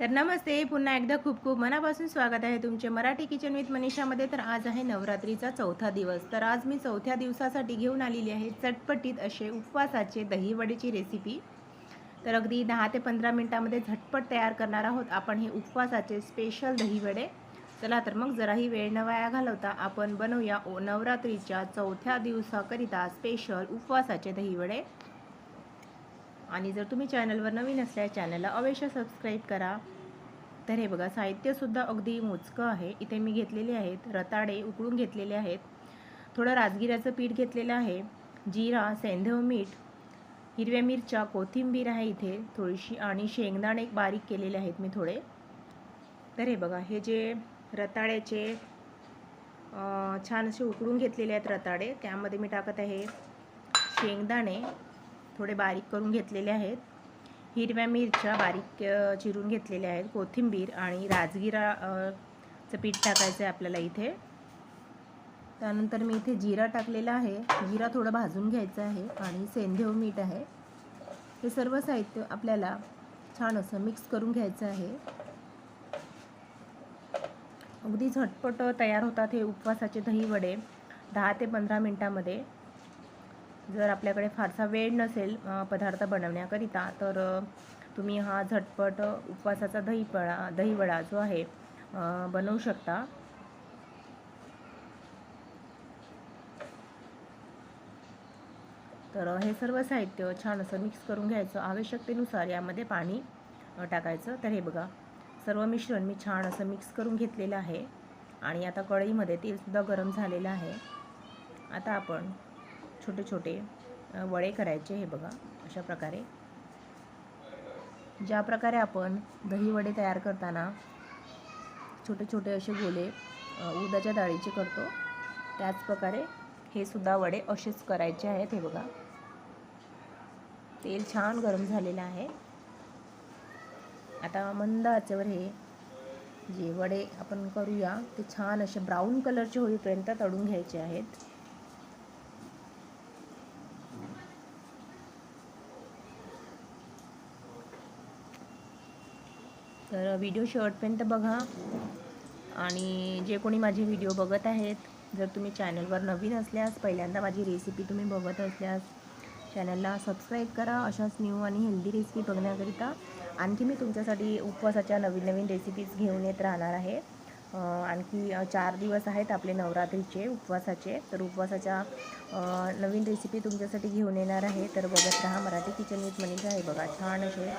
तर नमस्ते पुन्हा एकदा खूप खूप मनापासून स्वागत आहे तुमचे मराठी किचन विथ मनीषामध्ये. तर आज आहे नवरात्रीचा चौथा दिवस. तर आज मी चौथ्या दिवसासाठी घेऊन आलेली आहे चटपटीत असे उपवासाचे दहीवडीची रेसिपी तर अगदी दहा ते पंधरा मिनटामध्ये झटपट तयार करणार आहोत आपण हे उपवासाचे स्पेशल दहीवडे. चला तर मग जराही वेळ न वाया घालवता आपण बनवूया ओ नवरात्रीच्या चौथ्या दिवसाकरिता स्पेशल उपवासाचे दहीवडे. आणि जर तुम्ही चॅनलवर नवीन असल्यास चॅनलला अवश्य सबस्क्राईब करा. तर हे बघा साहित्यसुद्धा अगदी मोजकं आहे. इथे मी घेतलेले आहेत रताळे उकळून घेतलेले आहेत. थोडं राजगिऱ्याचं पीठ घेतलेलं आहे. जिरा सेंधव मीठ हिरव्या मिरच्या कोथिंबीर आहे इथे. थोडीशी आणि शेंगदाणे बारीक केलेले आहेत मी थोडे. तर हे बघा हे जे रताळ्याचे छान असे उकळून घेतलेले आहेत रताळे त्यामध्ये मी टाकत आहे शेंगदाणे. थोडे बारीक करून घेतलेले आहेत. हिरव्या मिरच्या बारीक चिरून घेतलेल्या आहेत. कोथिंबीर आणि राजगिराचं पीठ टाकायचं आहे आपल्याला इथे. त्यानंतर मी इथे जिरा टाकलेला आहे. जिरा थोडं भाजून घ्यायचं आहे आणि सेंधेव मीठ आहे. हे सर्व साहित्य आपल्याला छान असं मिक्स करून घ्यायचं आहे. अगदी झटपट तयार होतात हे उपवासाचे दही वडे. दहा ते पंधरा मिनटामध्ये जर आपल्याकडे फारसा वेळ नसेल पदार्थ बनवण्याकरिता तर तुम्ही हा झटपट उपवासाचा दहीपळा दहीवडा जो आहे बनवू शकता. तर हे सर्व साहित्य छान असं मिक्स करून घ्यायचं. आवश्यकतेनुसार यामध्ये पाणी टाकायचं. तर हे बघा सर्व मिश्रण मी छान असं मिक्स करून घेतलेलं आहे. आणि आता कढईमध्ये तेलसुद्धा गरम झालेलं आहे. आता आपण छोटे छोटे वडे करायचे हे बघा अशा प्रकारे. ज्या प्रकारे आपण दही वडे तयार करताना छोटे छोटे असे गोले उदाच्या डाळीचे करतो त्याच प्रकारे हे सुद्धा वडे असेच करायचे आहेत हे बघा. तेल छान गरम झालेलं आहे. आता मंद आचेवर हे जे वडे आपण करूया ते छान असे ब्राऊन कलरचे होईपर्यंत तळून घ्यायचे आहेत. तर व्हिडिओ शेवटपर्यंत बघा. आणि जे कोणी माझे व्हिडिओ बघत आहेत जर तुम्ही चॅनलवर नवीन असल्यास पहिल्यांदा माझी रेसिपी तुम्ही बघत असल्यास चॅनलला सबस्क्राईब करा. अशाच न्यू आणि हेल्दी रेसिपी बघण्याकरिता आणखी मी तुमच्यासाठी उपवासाच्या नवीन नवीन रेसिपीज घेऊन येत राहणार आहे. आणखी चार दिवस आहेत आपले नवरात्रीचे उपवासाचे. तर उपवासाच्या नवीन रेसिपी तुमच्यासाठी घेऊन येणार आहे. तर बघत राहा मराठी किचन विथ मनीषा. हे बघा छान असे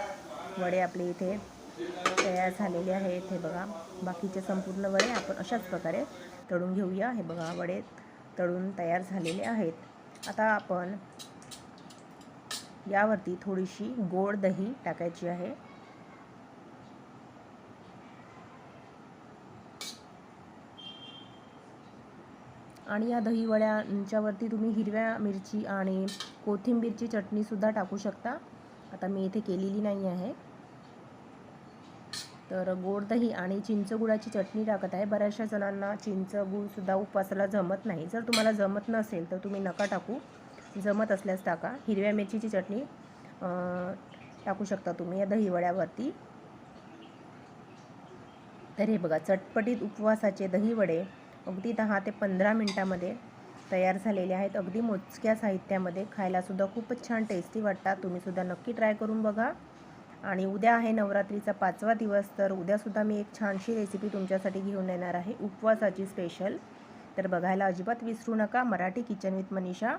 वडे आपले इथे. तयार झालेले आहेत हे बघा. बाकीचे संपूर्ण वडे आपण अशाच प्रकारे तळून घेऊया. हे बघा वडे तळून तयार झालेले आहेत. आता आपण यावरती थोडीशी गोड दही टाकायची आहे. आणि या दही वड्यांच्यावरती तुम्ही हिरव्या मिरची आणि कोथिंबीरची चटणीसुद्धा टाकू शकता. आता मी इथे केलेली नाही आहे. तर गोड दही आणि चिंच गुळाची चटणी टाकत आहे. बऱ्याचशा जणांना चिंच गुळसुद्धा उपवासाला जमत नाही. जर तुम्हाला जमत नसेल तर तुम्ही नका टाकू. जमत असल्यास टाका. हिरव्या मिरचीची चटणी टाकू शकता तुम्ही या दहीवड्यावरती. तर हे बघा चटपटीत उपवासाचे दहीवडे अगदी दहा ते पंधरा मिनटामध्ये तयार झालेले आहेत. अगदी मोजक्या साहित्यामध्ये खायलासुद्धा खूपच छान टेस्टी वाटतात. तुम्हीसुद्धा नक्की ट्राय करून बघा. आणि उद्या आहे नवरात्रीचा पाचवा दिवस तर उद्यासुद्धा मी एक छानशी रेसिपी तुमच्यासाठी घेऊन येणार आहे उपवासाची स्पेशल तर बघायला अजिबात विसरू नका मराठी किचन विथ मनीषा.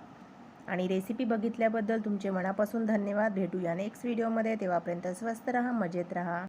आणि रेसिपी बघितल्याबद्दल तुमचे मनापासून धन्यवाद. भेटूया नेक्स्ट व्हिडिओमध्ये तेव्हापर्यंत स्वस्त रहा मजेत रहा.